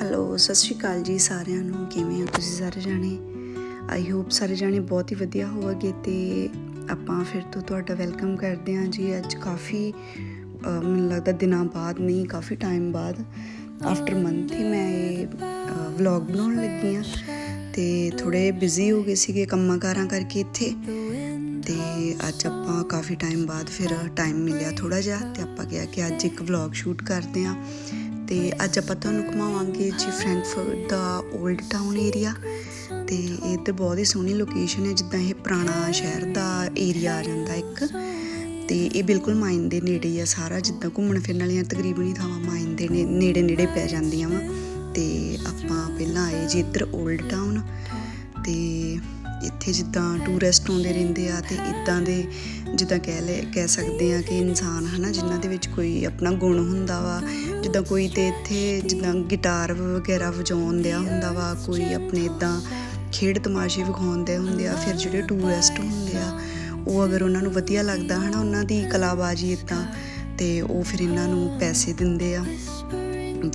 Hello, ਸਤਿ ਸ਼੍ਰੀ ਅਕਾਲ ਜੀ ਸਾਰਿਆਂ ਨੂੰ। ਕਿਵੇਂ ਹੋ ਤੁਸੀਂ ਸਾਰੇ ਜਾਣੇ? ਆਈ ਹੋਪ ਸਾਰੇ ਜਾਣੇ ਬਹੁਤ ਹੀ ਵਧੀਆ ਹੋਵੋਗੇ ਤੇ ਆਪਾਂ ਫਿਰ ਤੋਂ ਤੁਹਾਡਾ ਵੈਲਕਮ ਕਰਦੇ ਹਾਂ ਜੀ ਅੱਜ ਕਾਫੀ ਮੈਨੂੰ ਲੱਗਦਾ ਦਿਨਾਂ ਬਾਅਦ ਨਹੀਂ, ਕਾਫੀ ਟਾਈਮ ਬਾਅਦ ਆਫਟਰ ਮੰਥ ਹੀ ਮੈਂ ਇਹ ਵਲੌਗ ਬਣਾਉਣ ਲੱਗੀ ਹਾਂ ਤੇ ਥੋੜੇ ਬਿਜ਼ੀ ਹੋ ਗਏ ਸੀਗੇ ਕੰਮਾਂ ਕਾਰਾਂ ਕਰਕੇ ਇੱਥੇ ਤੇ ਅੱਜ ਆਪਾਂ ਕਾਫੀ ਟਾਈਮ ਬਾਅਦ ਫਿਰ ਟਾਈਮ ਮਿਲਿਆ ਥੋੜਾ ਜਿਹਾ ਤੇ ਆਪਾਂ ਕਿਹਾ ਕਿ ਅੱਜ ਇੱਕ ਵਲੌਗ ਸ਼ੂਟ ਕਰਦੇ ਹਾਂ। ਤੇ ਅੱਜ ਆਪਾਂ ਤੁਹਾਨੂੰ ਘੁਮਾਵਾਂਗੇ ਜੀ ਫ੍ਰੈਂਕਫਰਟ ਦਾ 올ਡ ਟਾਊਨ ਏਰੀਆ ਤੇ ਇਹ ਇੱਧਰ ਬਹੁਤ ਹੀ ਸੋਹਣੀ ਲੋਕੇਸ਼ਨ ਹੈ, ਜਿੱਦਾਂ ਇਹ ਪੁਰਾਣਾ ਸ਼ਹਿਰ ਦਾ ਏਰੀਆ ਆ ਜਾਂਦਾ ਇੱਕ। ਤੇ ਇਹ ਬਿਲਕੁਲ ਮਾਈਨ ਦੇ ਨੇੜੇ ਹੀ ਆ ਸਾਰਾ, ਜਿੱਦਾਂ ਘੁੰਮਣ ਫਿਰਨ ਵਾਲੀਆਂ ਤਕਰੀਬਨ ਹੀ ਥਾਵਾਂ ਮਾਈਨ ਦੇ ਨੇੜੇ ਨੇੜੇ ਪੈ ਜਾਂਦੀਆਂ ਵਾ। ਤੇ ਆਪਾਂ ਪਹਿਲਾਂ ਆਏ ਜੀ ਇੱਧਰ 올ਡ ਟਾਊਨ ਤੇ ਇੱਥੇ ਜਿੱਦਾਂ ਟੂਰਿਸਟ ਆਉਂਦੇ ਰਹਿੰਦੇ ਆ ਤੇ ਇਦਾਂ ਦੇ ਜਿੱਦਾਂ ਕਹਿ ਲੈ, ਕਹਿ ਸਕਦੇ ਆ ਕਿ ਇਨਸਾਨ ਹਨਾ, ਜਿਨ੍ਹਾਂ ਦੇ ਵਿੱਚ ਕੋਈ ਆਪਣਾ ਗੁਣ ਹੁੰਦਾ ਵਾ, ਜਿੱਦਾਂ ਕੋਈ ਤੇ ਇੱਥੇ ਜਿੱਦਾਂ ਗਿਟਾਰ ਵਗੈਰਾ ਵਜਾਉਣ ਦਿਆ ਹੁੰਦਾ ਵਾ, ਕੋਈ ਆਪਣੇ ਇਦਾਂ ਖੇਡ ਤਮਾਸ਼ੇ ਵਿਖਾਉਂਦੇ ਹੁੰਦੇ ਆ, ਫਿਰ ਜਿਹੜੇ ਟੂਰਿਸਟ ਹੁੰਦੇ ਆ, ਉਹ ਅਗਰ ਉਹਨਾਂ ਨੂੰ ਵਧੀਆ ਲੱਗਦਾ ਹਨਾ, ਉਹਨਾਂ ਦੀ ਕਲਾਬਾਜ਼ੀ ਇਦਾਂ, ਤੇ ਉਹ ਫਿਰ ਇਹਨਾਂ ਨੂੰ ਪੈਸੇ ਦਿੰਦੇ ਆ।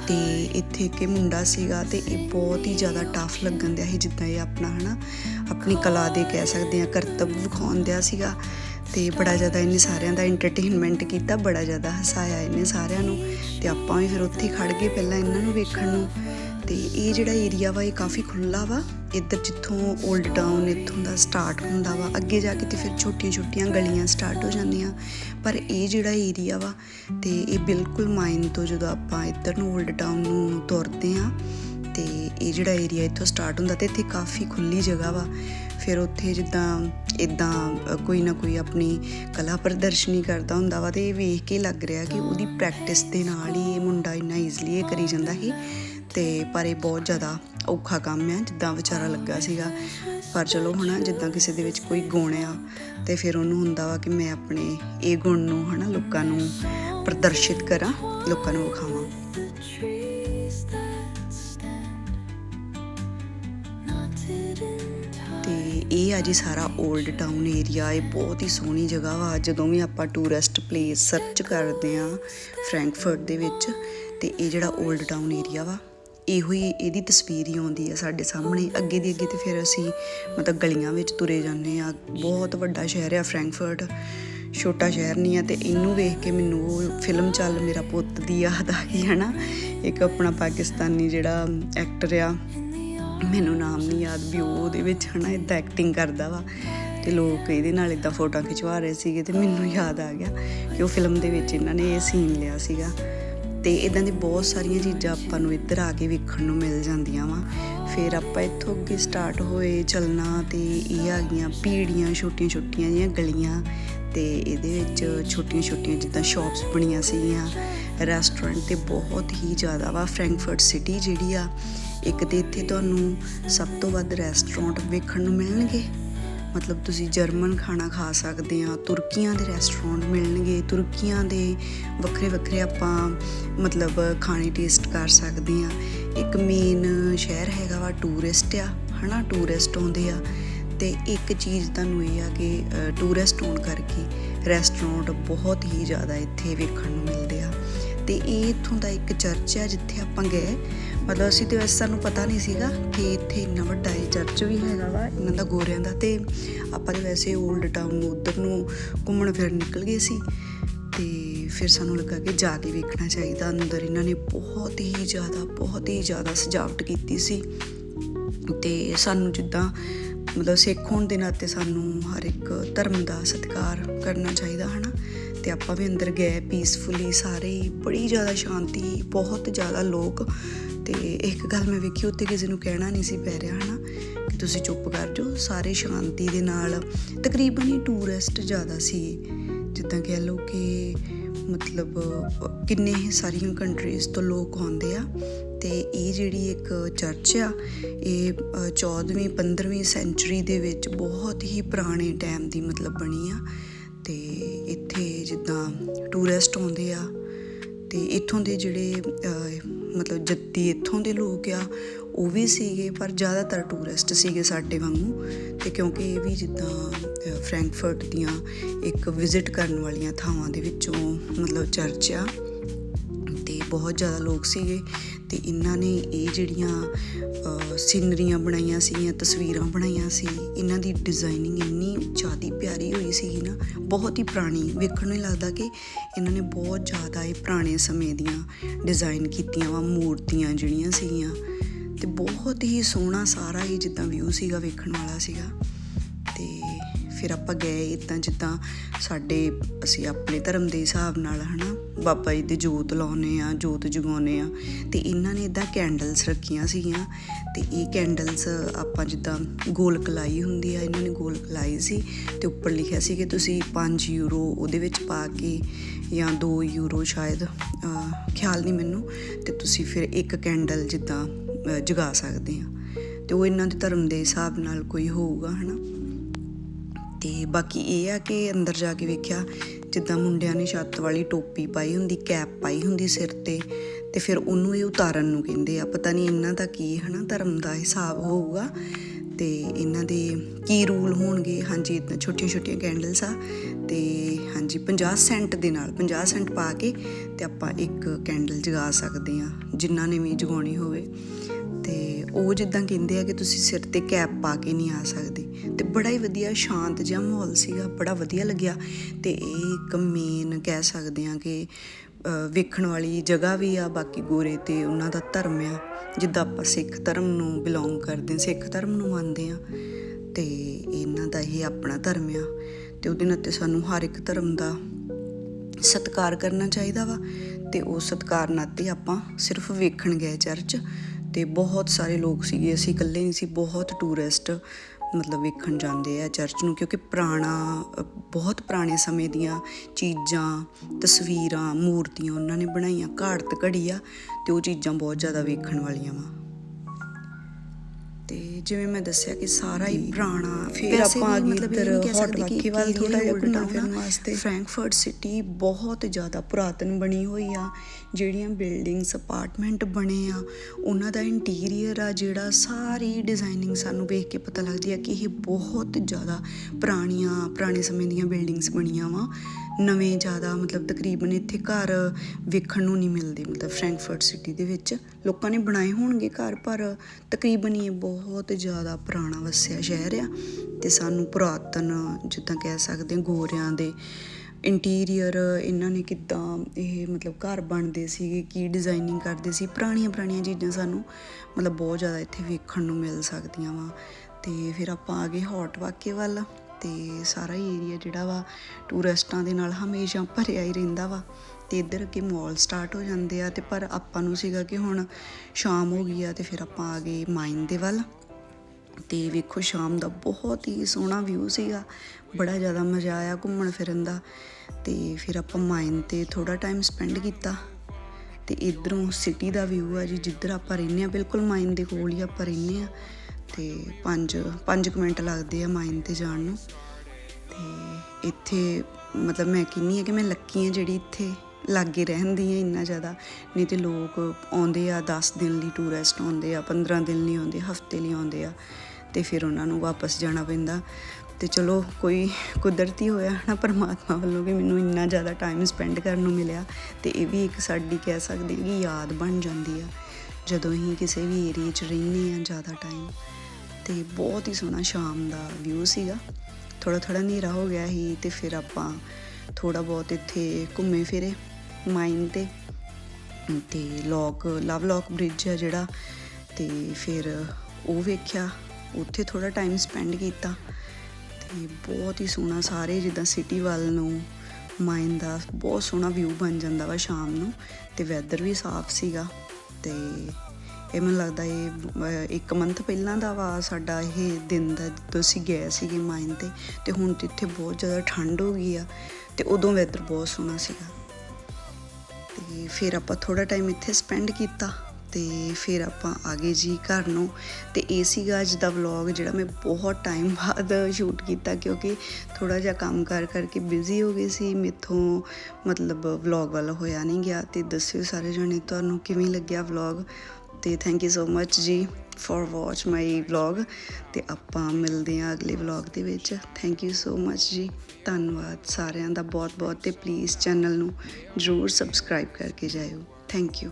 ਤੇ ਇੱਥੇ ਇੱਕ ਮੁੰਡਾ ਸੀਗਾ ਤੇ ਇਹ ਬਹੁਤ ਹੀ ਜ਼ਿਆਦਾ ਟਫ ਲੱਗਣ ਦਿਆ ਸੀ ਜਿੱਦਾਂ ਇਹ ਆਪਣਾ, ਹਨਾ, ਆਪਣੀ ਕਲਾ ਦੇ ਕਹਿ ਸਕਦੇ ਆ ਕਰਤੱਵ ਵਿਖਾਉਣ ਦਿਆ ਸੀਗਾ ਤੇ ਬੜਾ ਜ਼ਿਆਦਾ ਇਹਨੇ ਸਾਰਿਆਂ ਦਾ ਐਂਟਰਟੇਨਮੈਂਟ ਕੀਤਾ, ਬੜਾ ਜ਼ਿਆਦਾ ਹਸਾਇਆ ਇਹਨੇ ਸਾਰਿਆਂ ਨੂੰ ਤੇ ਆਪਾਂ ਵੀ ਫਿਰ ਉੱਥੇ ਹੀ ਖੜ ਗਏ ਪਹਿਲਾਂ ਇਹਨਾਂ ਨੂੰ ਵੇਖਣ ਨੂੰ ਤੇ ਇਹ ਜਿਹੜਾ ਏਰੀਆ ਵਾ ਇਹ ਕਾਫੀ ਖੁੱਲਾ ਵਾ। ਇੱਧਰ ਜਿੱਥੋਂ 올ਡ ਟਾਊਨ ਇੱਥੋਂ ਦਾ ਸਟਾਰਟ ਹੁੰਦਾ ਵਾ, ਅੱਗੇ ਜਾ ਕੇ ਤੇ ਫਿਰ ਛੋਟੀਆਂ-ਛੋਟੀਆਂ ਗਲੀਆਂ ਸਟਾਰਟ ਹੋ ਜਾਂਦੀਆਂ। ਪਰ ਇਹ ਜਿਹੜਾ ਏਰੀਆ ਵਾ ਤੇ ਇਹ ਬਿਲਕੁਲ ਮਾਈਨ ਤੋਂ ਜਦੋਂ ਆਪਾਂ ਇੱਧਰ ਨੂੰ 올ਡ ਟਾਊਨ ਨੂੰ ਤੁਰਦੇ ਆ ਤੇ ਇਹ ਜਿਹੜਾ ਏਰੀਆ ਇੱਥੋਂ ਸਟਾਰਟ ਹੁੰਦਾ ਤੇ ਇੱਥੇ ਕਾਫੀ ਖੁੱਲੀ ਜਗ੍ਹਾ ਵਾ। ਫਿਰ ਉੱਥੇ ਜਿੱਦਾਂ, ਇਦਾਂ ਕੋਈ ਨਾ ਕੋਈ ਆਪਣੀ ਕਲਾ ਪ੍ਰਦਰਸ਼ਨੀ ਕਰਦਾ ਹੁੰਦਾ ਵਾ ਤੇ ਇਹ ਵੇਖ ਕੇ ਲੱਗ ਰਿਹਾ ਕਿ ਉਹਦੀ ਪ੍ਰੈਕਟਿਸ ਦੇ ਨਾਲ ਹੀ ਇਹ ਮੁੰਡਾ ਇੰਨਾ ਈਜ਼ੀਲੀ ਇਹ ਕਰੀ ਜਾਂਦਾ ਸੀ। ਤੇ ਪਰ ਇਹ ਬਹੁਤ ਜ਼ਿਆਦਾ ਔਖਾ ਕੰਮ ਆ, ਜਿੱਦਾਂ ਵਿਚਾਰਾ ਲੱਗਾ ਸੀਗਾ। ਪਰ ਚਲੋ ਹਨਾ ਜਿੱਦਾਂ ਕਿਸੇ ਦੇ ਵਿੱਚ ਕੋਈ ਗੁਣ ਆ, ਤੇ ਫਿਰ ਉਹਨੂੰ ਹੁੰਦਾ ਵਾ ਕਿ ਮੈਂ ਆਪਣੇ ਇਹ ਗੁਣ ਨੂੰ ਹਨਾ ਲੋਕਾਂ ਨੂੰ ਪ੍ਰਦਰਸ਼ਿਤ ਕਰਾਂ, ਲੋਕਾਂ ਨੂੰ ਵਿਖਾਵਾਂ। ਤੇ ਇਹ ਆ ਜੀ ਸਾਰਾ 올ਡ ਟਾਊਨ ਏਰੀਆ ਇਹ ਬਹੁਤ ਹੀ ਸੋਹਣੀ ਜਗ੍ਹਾ ਵਾ। ਜਦੋਂ ਵੀ ਆਪਾਂ ਟੂਰਿਸਟ ਪਲੇਸ ਸਰਚ ਕਰਦੇ ਆ ਫ੍ਰੈਂਕਫਰਟ ਦੇ ਵਿੱਚ, ਤੇ ਇਹ ਜਿਹੜਾ 올ਡ ਟਾਊਨ ਏਰੀਆ ਵਾ ਇਹੋ ਹੀ ਇਹਦੀ ਤਸਵੀਰ ਹੀ ਆਉਂਦੀ ਆ ਸਾਡੇ ਸਾਹਮਣੇ। ਅੱਗੇ ਦੀ ਅੱਗੇ ਤੇ ਫਿਰ ਅਸੀਂ ਮਤਲਬ ਗਲੀਆਂ ਵਿੱਚ ਤੁਰੇ ਜਾਂਦੇ ਆ। ਬਹੁਤ ਵੱਡਾ ਸ਼ਹਿਰ ਆ ਫ੍ਰੈਂਕਫਰਟ। ਛੋਟਾ ਸ਼ਹਿਰ ਨਹੀਂ ਆ ਤੇ ਇਹਨੂੰ ਵੇਖ ਕੇ ਮੈਨੂੰ ਉਹ ਫਿਲਮ ਚੱਲ ਮੇਰਾ ਪੁੱਤ ਦੀ ਯਾਦ ਆ ਗਈ, ਹਨਾ? ਇੱਕ ਆਪਣਾ ਪਾਕਿਸਤਾਨੀ ਜਿਹੜਾ ਐਕਟਰ ਆ, ਮੈਨੂੰ ਨਾਮ ਨਹੀਂ ਯਾਦ ਵੀ ਉਹਦੇ ਵਿੱਚ, ਹਨਾ ਇਦਾਂ ਐਕਟਿੰਗ ਕਰਦਾ ਵਾ। ਤੇ ਲੋਕ ਇਹਦੇ ਨਾਲ ਇਦਾਂ ਫੋਟੋਆਂ ਖਿਚਵਾ ਰਹੇ ਸੀਗੇ ਤੇ ਮੈਨੂੰ ਯਾਦ ਆ ਗਿਆ ਕਿ ਉਹ ਫਿਲਮ ਦੇ ਵਿੱਚ ਇਹਨਾਂ ਨੇ ਇਹ ਸੀਨ ਲਿਆ ਸੀਗਾ। ਤੇ ਇਦਾਂ ਦੀ ਬਹੁਤ ਸਾਰੀਆਂ ਚੀਜ਼ਾਂ ਆਪਾਂ ਨੂੰ ਇੱਧਰ ਆ ਕੇ ਵੇਖਣ ਨੂੰ ਮਿਲ ਜਾਂਦੀਆਂ ਵਾ। ਫਿਰ ਆਪਾਂ ਇੱਥੋਂ ਅੱਗੇ ਸਟਾਰਟ ਹੋਏ ਚੱਲਣਾ ਤੇ ਇਹ ਆ ਗਈਆਂ ਪੀੜੀਆਂ, ਛੋਟੀਆਂ ਛੋਟੀਆਂ ਜਿਹੀਆਂ ਗਲੀਆਂ ਤੇ ਇਹਦੇ ਵਿੱਚ ਛੋਟੀਆਂ ਛੋਟੀਆਂ ਜਿੱਦਾਂ ਸ਼ਾਪਸ ਬਣੀਆਂ ਸੀਗੀਆਂ। ਰੈਸਟੋਰੈਂਟ ਤੇ ਬਹੁਤ ਹੀ ਜ਼ਿਆਦਾ ਵਾ। ਫ੍ਰੈਂਕਫਰਟ ਸਿਟੀ ਜਿਹੜੀ ਆ, ਇੱਕ ਤੇ ਇੱਥੇ ਤੁਹਾਨੂੰ ਸਭ ਤੋਂ ਵੱਧ ਰੈਸਟੋਰੈਂਟ ਵੇਖਣ ਨੂੰ ਮਿਲਣਗੇ। ਮਤਲਬ ਤੁਸੀਂ ਜਰਮਨ ਖਾਣਾ ਖਾ ਸਕਦੇ ਆ, ਤੁਰਕੀਆਂ ਦੇ ਰੈਸਟੋਰੈਂਟ ਮਿਲਣਗੇ, ਤੁਰਕੀਆਂ ਦੇ ਵੱਖਰੇ ਵੱਖਰੇ ਆਪਾਂ ਮਤਲਬ ਖਾਣੇ ਟੇਸਟ ਕਰ ਸਕਦੇ ਆ। ਇੱਕ ਮੇਨ ਸ਼ਹਿਰ ਹੈਗਾ ਵਾ ਟੂਰਿਸਟ ਆ, ਹਨਾ ਟੂਰਿਸਟ ਆਉਂਦੇ ਆ। ਤੇ ਇੱਕ ਚੀਜ਼ ਤੁਹਾਨੂੰ ਇਹ ਆ ਕਿ ਟੂਰਿਸਟ ਆਉਣ ਕਰਕੇ ਰੈਸਟੋਰੈਂਟ ਬਹੁਤ ਹੀ ਜ਼ਿਆਦਾ ਇੱਥੇ ਵੇਖਣ ਨੂੰ ਮਿਲਦੇ। ਤੇ ਇਹ ਇੱਥੋਂ ਦਾ ਇੱਕ ਚਰਚ ਆ ਜਿੱਥੇ ਆਪਾਂ ਗਏ। ਮਤਲਬ ਅਸੀਂ ਤੇ ਵੈਸੇ ਸਾਨੂੰ ਪਤਾ ਨਹੀਂ ਸੀਗਾ ਕਿ ਇੱਥੇ ਇੰਨਾ ਵੱਡਾ ਇਹ ਚਰਚ ਵੀ ਹੈਗਾ ਵਾ, ਇਹਨਾਂ ਦਾ ਗੋਰਿਆਂ ਦਾ। ਤੇ ਆਪਾਂ ਤੇ ਵੈਸੇ 올ਡ ਟਾਊਨ ਨੂੰ ਉਧਰ ਨੂੰ ਘੁੰਮਣ ਫਿਰਨ ਨਿਕਲ ਗਏ ਸੀ। ਤੇ ਫਿਰ ਸਾਨੂੰ ਲੱਗਾ ਕਿ ਜਾ ਕੇ ਵੇਖਣਾ ਚਾਹੀਦਾ। ਅੰਦਰ ਇਹਨਾਂ ਨੇ ਬਹੁਤ ਹੀ ਜ਼ਿਆਦਾ, ਬਹੁਤ ਹੀ ਜ਼ਿਆਦਾ ਸਜਾਵਟ ਕੀਤੀ ਸੀ। ਤੇ ਸਾਨੂੰ ਜਿੱਦਾਂ ਮਤਲਬ ਸਿੱਖ ਹੋਣ ਦੇ ਨਾਤੇ ਸਾਨੂੰ ਹਰ ਇੱਕ ਧਰਮ ਦਾ ਸਤਿਕਾਰ ਕਰਨਾ ਚਾਹੀਦਾ, ਹਨਾ? ਤੇ ਆਪਾਂ ਵੀ ਅੰਦਰ ਗਏ ਪੀਸਫੁਲੀ ਸਾਰੇ ਹੀ, ਬੜੀ ਜ਼ਿਆਦਾ ਸ਼ਾਂਤੀ ਬਹੁਤ ਜ਼ਿਆਦਾ ਲੋਕ। ਤੇ ਇੱਕ ਗੱਲ ਮੈਂ ਵੇਖੀ ਉੱਤੇ ਕਿਸੇ ਨੂੰ ਕਹਿਣਾ ਨਹੀਂ ਸੀ ਪੈ ਰਿਹਾ ਹਨਾ? ਕਿ ਤੁਸੀਂ ਚੁੱਪ ਕਰ ਜਾਓ ਸਾਰੇ ਸ਼ਾਂਤੀ ਦੇ ਨਾਲ। ਤਕਰੀਬਨ ਹੀ ਟੂਰਿਸਟ ਜ਼ਿਆਦਾ ਸੀ ਜਿੱਦਾਂ ਕਹਿ ਲਓ ਕਿ ਮਤਲਬ ਕਿੰਨੇ ਹੀ ਸਾਰੀਆਂ ਕੰਟਰੀਜ਼ ਤੋਂ ਲੋਕ ਆਉਂਦੇ ਆ। ਤੇ ਇਹ ਜਿਹੜੀ ਇੱਕ ਚਰਚ ਆ ਇਹ 14ਵੀਂ 15ਵੀਂ ਸੈਂਚਰੀ ਦੇ ਵਿੱਚ ਬਹੁਤ ਹੀ ਪੁਰਾਣੇ ਟਾਈਮ ਦੀ ਮਤਲਬ ਬਣੀ ਆ। ਤੇ ਇੱਥੇ ਜਿੱਦਾਂ ਟੂਰਿਸਟ ਆਉਂਦੇ ਆ ਤੇ ਇੱਥੋਂ ਦੇ ਜਿਹੜੇ ਮਤਲਬ ਜੱਦੀ ਇੱਥੋਂ ਦੇ ਲੋਕ ਆ ਉਹ ਵੀ ਸੀਗੇ ਪਰ ਜ਼ਿਆਦਾਤਰ ਟੂਰਿਸਟ ਸੀਗੇ ਸਾਡੇ ਵਾਂਗੂ। ਤੇ ਕਿਉਂਕਿ ਇਹ ਵੀ ਜਿੱਦਾਂ ਅਹ, ਫ੍ਰੈਂਕਫਰਟ ਦੀਆਂ ਇੱਕ ਵਿਜ਼ਿਟ ਕਰਨ ਵਾਲੀਆਂ ਥਾਵਾਂ ਦੇ ਵਿੱਚੋਂ ਮਤਲਬ ਚਰਚ ਆ। ਬਹੁਤ ਜ਼ਿਆਦਾ ਲੋਕ ਸੀਗੇ ਤੇ ਇਹਨਾਂ ਨੇ ਇਹ ਜਿਹੜੀਆਂ ਸੀਨਰੀਆਂ ਬਣਾਈਆਂ ਸੀਗੀਆਂ, ਤਸਵੀਰਾਂ ਬਣਾਈਆਂ ਸੀ, ਇਹਨਾਂ ਦੀ ਡਿਜ਼ਾਈਨਿੰਗ ਇੰਨੀ ਜ਼ਿਆਦੀ ਪਿਆਰੀ ਹੋਈ ਸੀਗੀ ਨਾ, ਬਹੁਤ ਹੀ ਪੁਰਾਣੀ। ਵੇਖਣ ਨੂੰ ਲੱਗਦਾ ਕਿ ਇਹਨਾਂ ਨੇ ਬਹੁਤ ਜ਼ਿਆਦਾ ਇਹ ਪੁਰਾਣੇ ਸਮੇਂ ਦੀਆਂ ਡਿਜ਼ਾਈਨ ਕੀਤੀਆਂ ਵਾ, ਮੂਰਤੀਆਂ ਜਿਹੜੀਆਂ ਸੀਗੀਆਂ। ਤੇ ਬਹੁਤ ਹੀ ਸੋਹਣਾ ਸਾਰਾ ਹੀ ਜਿੱਦਾਂ ਵਿਊ ਸੀਗਾ ਵੇਖਣ ਵਾਲਾ ਸੀਗਾ। ਤੇ ਫਿਰ ਆਪਾਂ ਗਏ ਇਦਾਂ ਜਿੱਦਾਂ ਸਾਡੇ, ਅਸੀਂ ਆਪਣੇ ਧਰਮ ਦੇ ਹਿਸਾਬ ਨਾਲ ਹਨਾ ਬਾਬਾ ਜੀ ਦੇ ਜੋਤ ਲਾਉਨੇ ਆ, ਜੋਤ ਜਗਾਉਨੇ ਆ। ਤੇ ਇਹਨਾਂ ਨੇ ਇਦਾਂ ਕੈਂਡਲਸ ਰੱਖੀਆਂ ਸੀਗੀਆਂ। ਤੇ ਇਹ ਕੈਂਡਲਸ ਆਪਾਂ ਜਿੱਦਾਂ ਗੋਲਕ ਲਾਈ ਹੁੰਦੀ ਆ, ਇਹਨਾਂ ਨੇ ਗੋਲਕ ਲਾਈ ਸੀ। ਤੇ ਉੱਪਰ ਲਿਖਿਆ ਸੀ ਕਿ ਤੁਸੀਂ 5 ਯੂਰੋ ਉਹਦੇ ਵਿੱਚ ਪਾ ਕੇ ਜਾਂ 2 ਯੂਰੋ ਸ਼ਾਇਦ ਖਿਆਲ ਨਹੀਂ ਮੈਨੂੰ। ਤੇ ਤੁਸੀਂ ਫਿਰ ਇੱਕ ਕੈਂਡਲ ਜਿੱਦਾਂ ਜਗਾ ਸਕਦੇ ਆ। ਤੇ ਉਹ ਇਹਨਾਂ ਦੇ ਧਰਮ ਦੇ ਹਿਸਾਬ ਨਾਲ ਕੋਈ ਹੋਊਗਾ, ਹਨਾ? ਤੇ ਬਾਕੀ ਇਹ ਆ ਕਿ ਅੰਦਰ ਜਾ ਕੇ ਵੇਖਿਆ ਜਿੱਦਾਂ ਮੁੰਡਿਆਂ ਨੇ ਛੱਤ ਵਾਲੀ ਟੋਪੀ ਪਾਈ ਹੁੰਦੀ, ਕੈਪ ਪਾਈ ਹੁੰਦੀ ਸਿਰ ਤੇ ਤੇ ਫਿਰ ਉਹਨੂੰ ਇਹ ਉਤਾਰਨ ਨੂੰ ਕਹਿੰਦੇ ਆ। ਪਤਾ ਨਹੀਂ ਇਹਨਾਂ ਦਾ ਕੀ ਹਨਾ, ਧਰਮ ਦਾ ਹਿਸਾਬ ਹੋਊਗਾ। ਤੇ ਇਹਨਾਂ ਦੇ ਕੀ ਰੂਲ ਹੋਣਗੇ? ਹਾਂਜੀ ਇਦਾਂ ਛੋਟੀਆਂ ਛੋਟੀਆਂ ਕੈਂਡਲਸ ਆ। ਤੇ ਹਾਂਜੀ 50 ਸੈਂਟ ਦੇ ਨਾਲ 50 ਸੈਂਟ ਪਾ ਕੇ ਤੇ ਆਪਾਂ ਇੱਕ ਕੈਂਡਲ ਜਗਾ ਸਕਦੇ ਆ ਜਿਨ੍ਹਾਂ ਨੇ ਵੀ ਜਗਾਉਣੀ ਹੋਵੇ। ਤੇ ਉਹ ਜਿੱਦਾਂ ਕਹਿੰਦੇ ਆ ਕਿ ਤੁਸੀਂ ਸਿਰ ਤੇ ਕੈਪ ਪਾ ਕੇ ਨਹੀਂ ਆ ਸਕਦੇ। ਤੇ ਬੜਾ ਹੀ ਵਧੀਆ ਸ਼ਾਂਤ ਜਿਹਾ ਮਾਹੌਲ ਸੀਗਾ, ਬੜਾ ਵਧੀਆ ਲੱਗਿਆ। ਤੇ ਇਹ ਇੱਕ ਮੇਨ ਕਹਿ ਸਕਦੇ ਆ ਕਿ ਵੇਖਣ ਵਾਲੀ ਜਗ੍ਹਾ ਵੀ ਆ ਬਾਕੀ ਗੋਰੇ ਤੇ ਉਹਨਾਂ ਦਾ ਧਰਮ ਆ। ਜਿੱਦਾਂ ਆਪਾਂ ਸਿੱਖ ਧਰਮ ਨੂੰ ਬਿਲੋਂਗ ਕਰਦੇ, ਸਿੱਖ ਧਰਮ ਨੂੰ ਮੰਨਦੇ ਆ ਤੇ ਇਹਨਾਂ ਦਾ ਇਹ ਆਪਣਾ ਧਰਮ ਆ। ਤੇ ਉਹਦੇ ਨਾਲ ਤੇ ਸਾਨੂੰ ਹਰ ਇੱਕ ਧਰਮ ਦਾ ਸਤਿਕਾਰ ਕਰਨਾ ਚਾਹੀਦਾ ਵਾ। ਤੇ ਉਹ ਸਤਿਕਾਰ ਨਾਤੇ ਆਪਾਂ ਸਿਰਫ ਵੇਖਣ ਗਏ ਚਰਚ। ਤੇ ਬਹੁਤ ਸਾਰੇ ਲੋਕ ਸੀਗੇ। ਅਸੀਂ ਇਕੱਲੇ ਨਹੀਂ ਸੀ, ਬਹੁਤ ਟੂਰਿਸਟ ਮਤਲਬ ਵੇਖਣ ਜਾਂਦੇ ਆ ਚਰਚ ਨੂੰ, ਕਿਉਂਕਿ ਪੁਰਾਣਾ, ਬਹੁਤ ਪੁਰਾਣੇ ਸਮੇਂ ਦੀਆਂ ਚੀਜ਼ਾਂ, ਤਸਵੀਰਾਂ, ਮੂਰਤੀਆਂ ਉਹਨਾਂ ਨੇ ਬਣਾਈਆਂ ਘਾੜਤ ਘੜੀ ਆ ਤੇ ਉਹ ਚੀਜ਼ਾਂ ਬਹੁਤ ਜ਼ਿਆਦਾ ਵੇਖਣ ਵਾਲੀਆਂ ਵਾ। ਤੇ ਜਿਵੇਂ ਮੈਂ ਦੱਸਿਆ ਕਿ ਸਾਰਾ ਹੀ ਪੁਰਾਣਾ ਫਿਰ ਆਪਾਂ ਵੀ ਮਤਲਬ ਮਤਲਬ ਇਹ ਇਹ ਨਹੀਂ ਨਹੀਂ ਕਹਿ ਕਹਿ ਸਕਦੇ ਸਕਦੇ ਕਿ ਕਿ ਵੱਲ ਥੋੜਾ ਜਿਹਾ ਘੁੰਮਣ ਫਿਰਨ ਆ। ਵਾਸਤੇ ਫਰੈਂਕਫਰਟ ਸਿਟੀ ਬਹੁਤ ਜ਼ਿਆਦਾ ਪੁਰਾਤਨ ਬਣੀ ਹੋਈ ਆ ਜਿਹੜੀਆਂ ਬਿਲਡਿੰਗਸ ਅਪਾਰਟਮੈਂਟ ਬਣੇ ਆ ਉਹਨਾਂ ਦਾ ਇੰਟੀਰੀਅਰ ਆ ਜਿਹੜਾ ਸਾਰੀ ਡਿਜ਼ਾਈਨਿੰਗ ਸਾਨੂੰ ਵੇਖ ਕੇ ਪਤਾ ਲੱਗਦੀ ਆ ਕਿ ਇਹ ਬਹੁਤ ਜ਼ਿਆਦਾ ਪੁਰਾਣੀਆਂ ਪੁਰਾਣੇ ਸਮੇਂ ਦੀਆਂ ਬਿਲਡਿੰਗਸ ਬਣੀਆਂ ਵਾ ਨਵੇਂ ਜ਼ਿਆਦਾ ਮਤਲਬ ਤਕਰੀਬਨ ਇੱਥੇ ਘਰ ਵੇਖਣ ਨੂੰ ਨਹੀਂ ਮਿਲਦੇ, ਮਤਲਬ ਫਰੈਂਕਫਰਟ ਸਿਟੀ ਦੇ ਵਿੱਚ। ਲੋਕਾਂ ਨੇ ਬਣਾਏ ਹੋਣਗੇ ਘਰ, ਪਰ ਤਕਰੀਬਨ ਹੀ ਇਹ ਬਹੁਤ ਜ਼ਿਆਦਾ ਪੁਰਾਣਾ ਵਸਿਆ ਸ਼ਹਿਰ ਆ ਤੇ ਸਾਨੂੰ ਪੁਰਾਤਨ ਜਿੱਦਾਂ ਕਹਿ ਸਕਦੇ ਹਾਂ ਗੋਰਿਆਂ ਦੇ ਇੰਟੀਰੀਅਰ ਇਹਨਾਂ ਨੇ ਕਿੱਦਾਂ ਇਹ ਮਤਲਬ ਘਰ ਬਣਦੇ ਸੀਗੇ, ਕੀ ਡਿਜ਼ਾਈਨਿੰਗ ਕਰਦੇ ਸੀ, ਪੁਰਾਣੀਆਂ ਪੁਰਾਣੀਆਂ ਚੀਜ਼ਾਂ ਸਾਨੂੰ ਮਤਲਬ ਬਹੁਤ ਜ਼ਿਆਦਾ ਇੱਥੇ ਵੇਖਣ ਨੂੰ ਮਿਲ ਸਕਦੀਆਂ ਵਾ। ਤੇ ਫਿਰ ਆਪਾਂ ਆ ਗਏ ਹੌਟ ਵਾਕੇ ਵੱਲ। ਤੇ ਸਾਰਾ ਹੀ ਏਰੀਆ ਜਿਹੜਾ ਵਾ ਟੂਰਿਸਟਾਂ ਦੇ ਨਾਲ ਹਮੇਸ਼ਾ ਭਰਿਆ ਹੀ ਰਹਿੰਦਾ ਵਾ ਤੇ ਇੱਧਰ ਅੱਗੇ ਮਾਲ ਸਟਾਰਟ ਹੋ ਜਾਂਦੇ ਆ ਤੇ ਪਰ ਆਪਾਂ ਨੂੰ ਸੀਗਾ ਕਿ ਹੁਣ ਸ਼ਾਮ ਹੋ ਗਈ ਆ ਤੇ ਫਿਰ ਆਪਾਂ ਆ ਗਏ ਮਾਈਨ ਦੇ ਵੱਲ ਤੇ ਵੇਖੋ ਸ਼ਾਮ ਦਾ ਬਹੁਤ ਹੀ ਸੋਹਣਾ ਵਿਊ ਸੀਗਾ, ਬੜਾ ਜ਼ਿਆਦਾ ਮਜ਼ਾ ਆਇਆ ਘੁੰਮਣ ਫਿਰਨ ਦਾ ਤੇ ਫਿਰ ਆਪਾਂ ਮਾਈਨ ਤੇ ਥੋੜਾ ਟਾਈਮ ਸਪੈਂਡ ਕੀਤਾ ਤੇ ਇਧਰੋਂ ਸਿਟੀ ਦਾ ਵਿਊ ਆ ਜੀ, ਜਿੱਧਰ ਆਪਾਂ ਰਹਿੰਦੇ ਆ, ਬਿਲਕੁਲ ਮਾਈਨ ਦੇ ਕੋਲ ਹੀ ਆਪਾਂ ਰਹਿੰਦੇ ਆ। ਤੇ 5 5 ਮਿੰਟ ਲੱਗਦੇ ਆ ਮਾਈਨ ਤੇ ਜਾਣ ਨੂੰ। ਤੇ ਇੱਥੇ ਮਤਲਬ ਮੈਂ ਕਹਿੰਨੀ ਆ ਕਿ ਮੈਂ ਲੱਕੀ ਆ ਜਿਹੜੀ ਇੱਥੇ ਲਾਗੇ ਰਹਿੰਦੀ ਆ ਇੰਨਾ ਜ਼ਿਆਦਾ। ਨਹੀਂ ਤੇ ਲੋਕ ਆਉਂਦੇ ਆ 10 ਦਿਨ ਲਈ ਟੂਰਿਸਟ ਆਉਂਦੇ ਆ 15 ਦਿਨ ਲਈ ਆਉਂਦੇ, ਹਫ਼ਤੇ ਲਈ ਆਉਂਦੇ ਆ। ਤੇ ਫਿਰ ਉਹਨਾਂ ਨੂੰ ਵਾਪਸ ਜਾਣਾ ਪੈਂਦਾ। ਤੇ ਚਲੋ ਕੋਈ ਕੁਦਰਤੀ ਹੋਇਆ ਨਾ ਪਰਮਾਤਮਾ ਵੱਲੋਂ ਕਿ ਮੈਨੂੰ ਇੰਨਾ ਜ਼ਿਆਦਾ ਟਾਈਮ ਸਪੈਂਡ ਕਰਨ ਨੂੰ ਮਿਲਿਆ। ਤੇ ਇਹ ਵੀ ਇੱਕ ਸਾਡੀ ਕਹਿ ਸਕਦੇ ਕਿ ਯਾਦ ਬਣ ਜਾਂਦੀ ਆ। ਜਦੋਂ ਅਸੀਂ ਕਿਸੇ ਵੀ ਏਰੀਏ 'ਚ ਰਹਿੰਦੇ ਆ ਜ਼ਿਆਦਾ ਟਾਈਮ ਤੇ ਬਹੁਤ ਹੀ ਸੋਹਣਾ ਸ਼ਾਮ ਦਾ ਵਿਊ ਸੀਗਾ। ਥੋੜਾ ਥੋੜਾ ਹਨੇਰਾ ਹੋ ਗਿਆ ਸੀ ਤੇ ਫਿਰ ਆਪਾਂ ਥੋੜਾ ਬਹੁਤ ਇੱਥੇ ਘੁੰਮੇ ਫਿਰੇ ਮਾਈਨ ਤੇ। ਤੇ ਲੋਕ ਲਵ ਲੋਕ ਬ੍ਰਿਜ ਆ ਜਿਹੜਾ ਤੇ ਫਿਰ ਉਹ ਵੇਖਿਆ। ਉੱਥੇ ਥੋੜਾ ਟਾਈਮ ਸਪੈਂਡ ਕੀਤਾ ਤੇ ਬਹੁਤ ਹੀ ਸੋਹਣਾ ਸਾਰੇ ਜਿੱਦਾਂ ਸਿਟੀ ਵੱਲ ਨੂੰ ਮਾਈਨ ਦਾ ਬਹੁਤ ਸੋਹਣਾ ਵਿਊ ਬਣ ਜਾਂਦਾ ਵਾ ਸ਼ਾਮ ਨੂੰ ਤੇ ਵੈਦਰ ਵੀ ਸਾਫ਼ ਸੀਗਾ ਤੇ ਇਹ ਮੈਨੂੰ ਲੱਗਦਾ ਇਹ ਇੱਕ ਮੰਥ ਪਹਿਲਾਂ ਦਾ ਵਾ ਸਾਡਾ ਇਹ ਦਿਨ ਦਾ, ਜਦੋਂ ਅਸੀਂ ਗਏ ਸੀਗੇ ਮਾਈਨ ਤੇ ਤੇ ਹੁਣ ਤੇ ਇੱਥੇ ਬਹੁਤ ਜ਼ਿਆਦਾ ਠੰਡ ਹੋ ਗਈ ਆ, ਤੇ ਉਦੋਂ ਵੈਦਰ ਬਹੁਤ ਸੋਹਣਾ ਸੀਗਾ। ਤੇ ਫਿਰ ਆਪਾਂ ਥੋੜਾ ਟਾਈਮ ਇੱਥੇ ਸਪੈਂਡ ਕੀਤਾ, ਤੇ ਫਿਰ ਆਪਾਂ ਆ ਗਏ ਜੀ ਘਰ ਨੂੰ, ਤੇ ਇਹ ਸੀਗਾ ਅੱਜ ਦਾ ਵਲੌਗ ਜਿਹੜਾ ਮੈਂ ਬਹੁਤ ਟਾਈਮ ਬਾਅਦ ਸ਼ੂਟ ਕੀਤਾ, ਕਿਉਂਕਿ ਥੋੜਾ ਜਿਹਾ ਕੰਮ ਕਰ ਕਰਕੇ ਬਿਜ਼ੀ ਹੋ ਗਈ ਸੀ, ਮੇਥੋਂ ਮਤਲਬ ਵਲੌਗ ਵਾਲਾ ਹੋਇਆ ਨਹੀਂ ਗਿਆ, ਤੇ ਦੱਸਿਓ ਸਾਰੇ ਜਣੇ ਤੁਹਾਨੂੰ ਕਿਵੇਂ ਲੱਗਿਆ ਵਲੌਗ ਤੇ ਥੈਂਕ ਯੂ ਸੋ ਮੱਚ ਜੀ ਫॉर ਵਾਚ ਮਾਈ ਵਲੌਗ ਤੇ ਆਪਾਂ ਮਿਲਦੇ ਹਾਂ ਅਗਲੇ ਵਲੌਗ ਦੇ ਵਿੱਚ। ਥੈਂਕ ਯੂ ਸੋ ਮੱਚ ਜੀ। ਧੰਨਵਾਦ ਸਾਰਿਆਂ ਦਾ ਬਹੁਤ ਬਹੁਤ ਤੇ ਪਲੀਜ਼ ਚੈਨਲ ਨੂੰ ਜਰੂਰ ਸਬਸਕ੍ਰਾਈਬ ਕਰਕੇ ਜਾਇਓ। Thank you